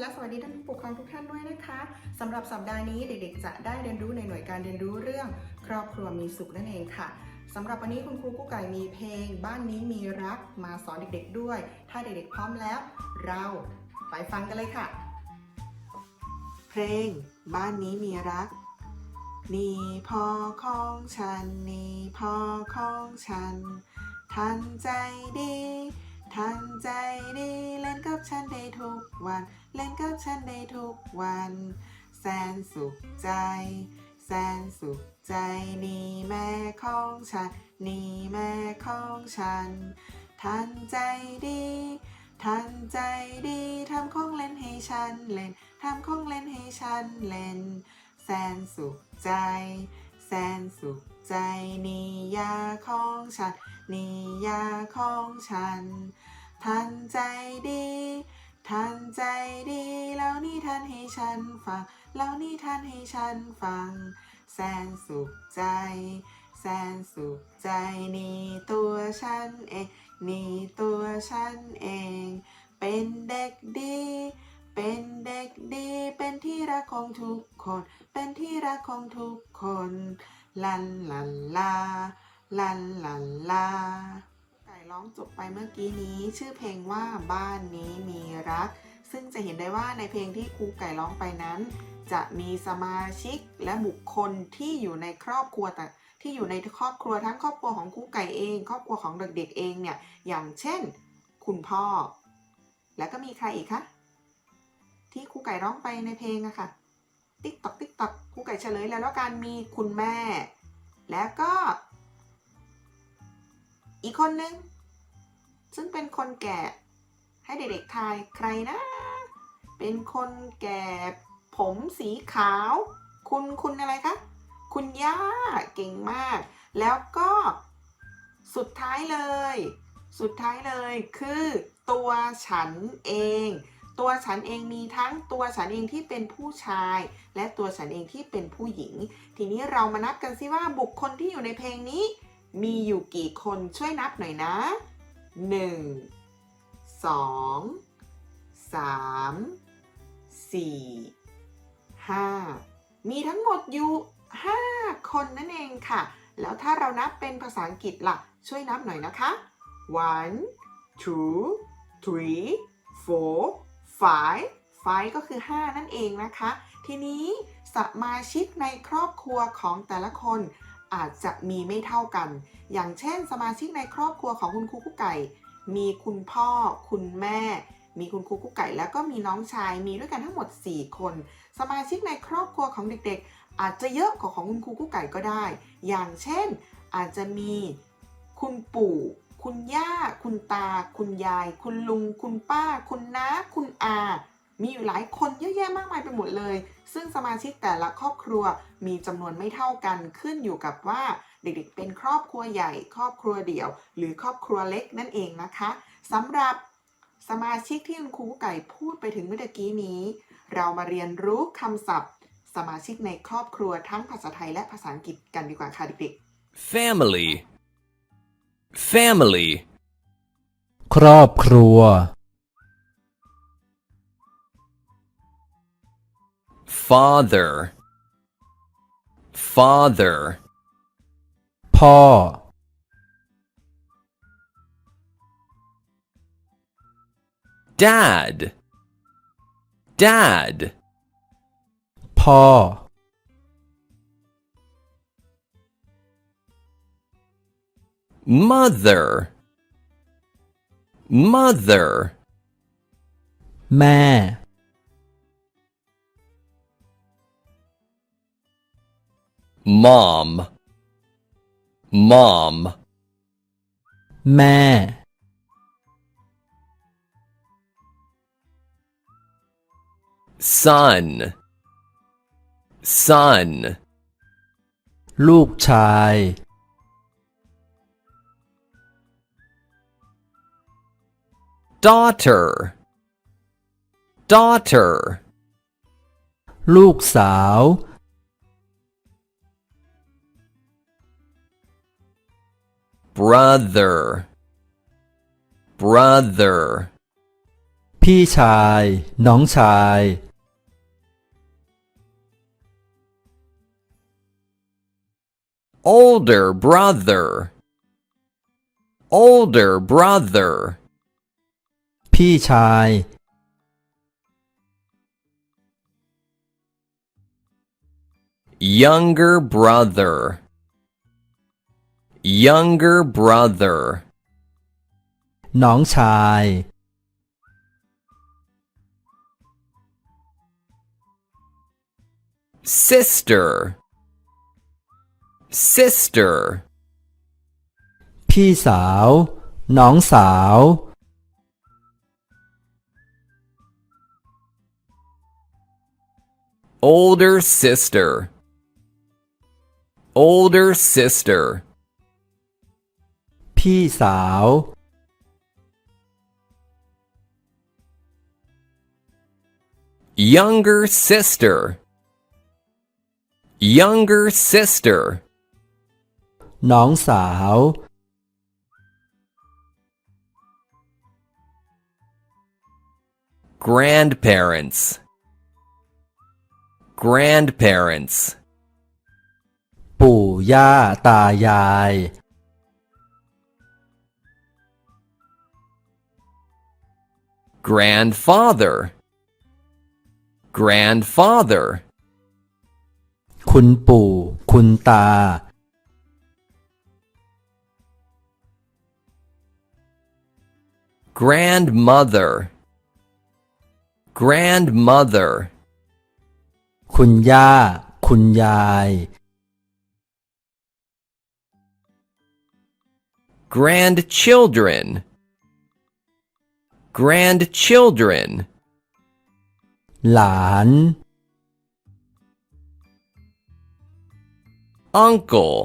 และสวัสดีท่านผู้ปกครองทุกท่านด้วยนะคะสำหรับสัปดาห์นี้เด็กๆ จะได้เรียนรู้ในหน่วยการเรียนรู้เรื่อง ครอบครัวมีสุขนั่นเองค่ะสำหรับวันนี้คุณครูกุ๊กไก่มีเพลง บ้านนี้มีรักมาสอนเด็กๆด้วย ถ้าเด็กๆพร้อมแล้ว เราไปฟังกันเลยค่ะ เพลง บ้านนี้มีรัก นี่พ่อของฉัน นี่พ่อของฉัน ทันใจดีทันใจดีเล่นกับฉันได้ทุกวัน เล่นกับฉันได้ทุกวัน แสนสุขใจ แสนสุขใจนี่แม่ของฉัน นี่แม่ของฉัน ทันใจดีทันใจดีทำของเล่นให้ฉันเล่นทำของเล่นให้ฉันเล่น แสนสุขใจ แสนสุขใจนี่ยาของฉันนี่ยาของฉัน ทันใจดี ทันใจดีแล้วนี่ทันให้ฉันฟัง แล้วนี่ทันให้ฉันฟัง แสนสุขใจ แสนสุขใจนี่ตัวฉันเองนี่ตัวฉันเอง เป็นเด็กดี เป็นเด็กดี เป็นที่รักของทุกคน เป็นที่รักของทุกคน ลันลันลา ลันลันลา ร้องจบไปเมื่อกี้นี้ ชื่อเพลงว่าบ้านนี้มีรัก ซึ่งจะเห็นได้ว่าในเพลงที่ครูไก่ร้องไปนั้น จะมีสมาชิกและบุคคลที่อยู่ในครอบครัวแต่ที่อยู่ในครอบครัวทั้งครอบครัวของครูไก่เอง ครอบครัวของเด็กๆเองเนี่ยอย่างเช่น คุณพ่อ แล้วก็มีใครอีกคะที่ครูไก่ร้องไปในเพลงอะค่ะติ๊กตอกติ๊กตอกครูไก่เฉลยแล้วแล้วกันมีคุณแม่ แล้วก็อีกคนนึง ซึ่งเป็นคนแก่ให้เด็กๆทายใครนะ เป็นคนแก่ผมสีขาว คุณคุณอะไรคะ คุณย่าเก่งมาก แล้วก็สุดท้ายเลย สุดท้ายเลยคือตัวฉันเอง ตัวฉันเองมีทั้งตัวฉันเองที่เป็นผู้ชาย และตัวฉันเองที่เป็นผู้หญิง ทีนี้เรามานับกันสิว่าบุคคลที่อยู่ในเพลงนี้ มีอยู่กี่คนช่วยนับหน่อยนะ 1 2 3 4 5มีทั้งหมดอยู่5คนนั่นเองค่ะ แล้วถ้าเรานับเป็นภาษาอังกฤษล่ะ ช่วยนับหน่อยนะคะ one two three four five five ก็คือ 5 นั่นเองนะคะ ทีนี้สมาชิกในครอบครัวของแต่ละคน อาจจะมีไม่เท่ากัน อย่างเช่น สมาชิกในครอบครัวของคุณครูกุ๊กไก่ มีคุณพ่อ คุณแม่ มีคุณครูกุ๊กไก่ แล้วก็มีน้องชาย มีด้วยกันทั้งหมด 4 คน สมาชิกในครอบครัวของเด็กๆ อาจจะเยอะกว่าของคุณครูกุ๊กไก่ก็ได้ อย่างเช่น อาจจะมีคุณปู่ คุณย่า คุณตา คุณยาย คุณลุง คุณป้า คุณน้า คุณอา มีอยู่หลายคนเยอะแยะมากมายไปหมดเลย ซึ่งสมาชิกแต่ละครอบครัวมีจำนวนไม่เท่ากันขึ้นอยู่กับว่าเด็กๆ เป็นครอบครัวใหญ่ ครอบครัวเดี่ยว หรือครอบครัวเล็กนั่นเองนะคะสำหรับสมาชิกที่คุณครูไก่พูดไปถึงเมื่อกี้นี้ เรามาเรียนรู้คำศัพท์ สมาชิกในครอบครัวทั้งภาษาไทยและภาษาอังกฤษกันดีกว่าค่ะเด็กๆ family family ครอบครัว father father พ่อ dad dad พ่อ mother mother แม่ mom mom แม่ son son ลูกชาย daughter daughter ลูกสาว brother brother พี่ชาย น้องชาย older brother, older brother, พี่ชาย younger brother, younger brother, น้องชาย sister, sister, พี่สาว น้องสาว older sister, older sister, พี่สาว younger sister, younger sister, น้องสาว grandparents, grandparents, ปู่ย่าตายาย grandfather, grandfather, คุณปู่ คุณตา grandmother, grandmother, คุณย่า คุณยาย grandchildren, grandchildren, หลาน uncle,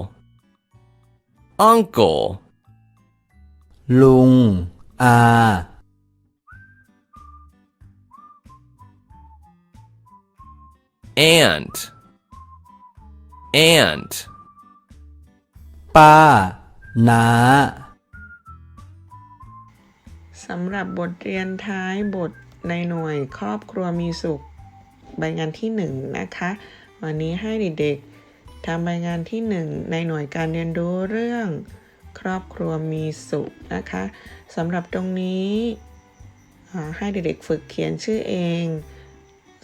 uncle, ลุง อา aunt, aunt, ป้า น้า สำหรับบทเรียนท้ายบทในหน่วยครอบครัวมีสุขใบงานที่หนึ่งนะคะ วันนี้ให้เด็กๆทำใบงานที่หนึ่งในหน่วยการเรียนรู้เรื่องครอบครัวมีสุขนะคะสำหรับตรงนี้ให้เด็กๆฝึกเขียนชื่อเอง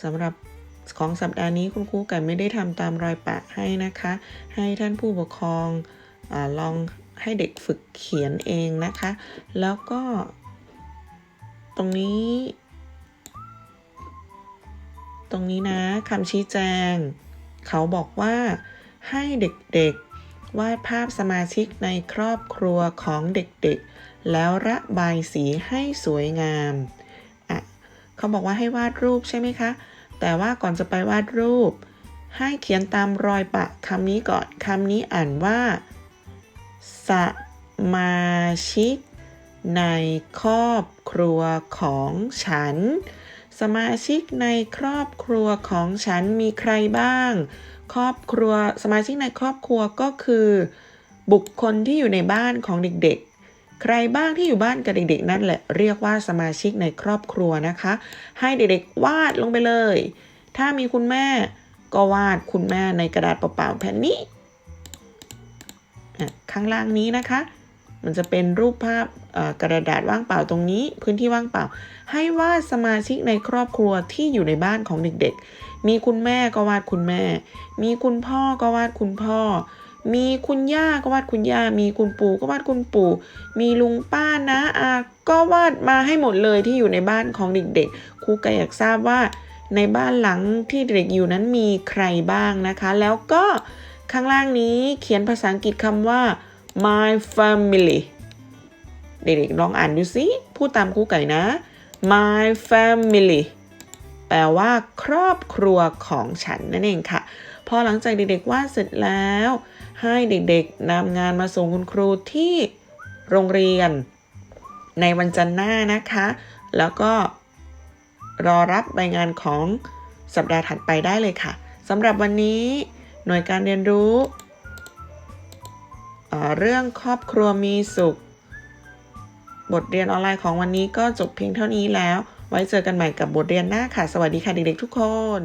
สำหรับของสัปดาห์นี้คุณครูไก่ไม่ได้ทำตามรอยปะให้นะคะ ให้ท่านผู้ปกครองอลองให้เด็กฝึกเขียนเองนะคะ แล้วก็ ตรงนี้ ตรงนี้นะคำชี้แจง เขาบอกว่าให้เด็กๆ วาดภาพสมาชิกในครอบครัวของเด็กๆ แล้วระบายสีให้สวยงามอะเขาบอกว่าให้วาดรูปใช่ไหมคะ แต่ว่าก่อนจะไปวาดรูป ให้เขียนตามรอยปะคำนี้ก่อนคำนี้อ่านว่าสมาชิก ในครอบครัวของฉัน สมาชิกในครอบครัวของฉันมีใครบ้าง ครอบครัวสมาชิกในครอบครัวก็คือ บุคคลที่อยู่ในบ้านของเด็กๆใครบ้างที่อยู่บ้านกับเด็กๆ นั่นแหละเรียกว่าสมาชิกในครอบครัวนะคะ ให้เด็กๆวาดลงไปเลย ถ้ามีคุณแม่ก็วาดคุณแม่ในกระดาษเปล่าๆแผ่นนี้ ข้างล่างนี้นะคะ มันจะเป็นรูปภาพกระดาษว่างเปล่าตรงนี้ พื้นที่ว่างเปล่า ให้วาดสมาชิกในครอบครัวที่อยู่ในบ้านของเด็กๆ มีคุณแม่ก็วาดคุณแม่ มีคุณพ่อก็วาดคุณพ่อ มีคุณย่าก็วาดคุณย่า มีคุณปู่ก็วาดคุณปู่ มีลุงป้านะอาก็วาดมาให้หมดเลยที่อยู่ในบ้านของเด็กๆครูก็อยากทราบว่าในบ้านหลังที่เด็กอยู่นั้นมีใครบ้างนะคะ แล้วก็ข้างล่างนี้เขียนภาษาอังกฤษคำว่า my family เด็กๆลองอ่านดูสิพูดตามครูไก่นะ my family แปลว่า ครอบครัวของฉันนั่นเองค่ะ พอหลังจากเด็กๆวาดเสร็จแล้ว ให้เด็กๆนำงานมาส่งคุณครูที่โรงเรียน ในวันจันทร์หน้านะคะ แล้วก็รอรับใบงานของสัปดาห์ถัดไปได้เลยค่ะสำหรับวันนี้ หน่วยการเรียนรู้ เรื่องครอบครัวมีสุข บทเรียนออนไลน์ของวันนี้ก็จบเพียงเท่านี้แล้ว ไว้เจอกันใหม่กับบทเรียนหน้าค่ะ สวัสดีค่ะเด็กๆทุกคน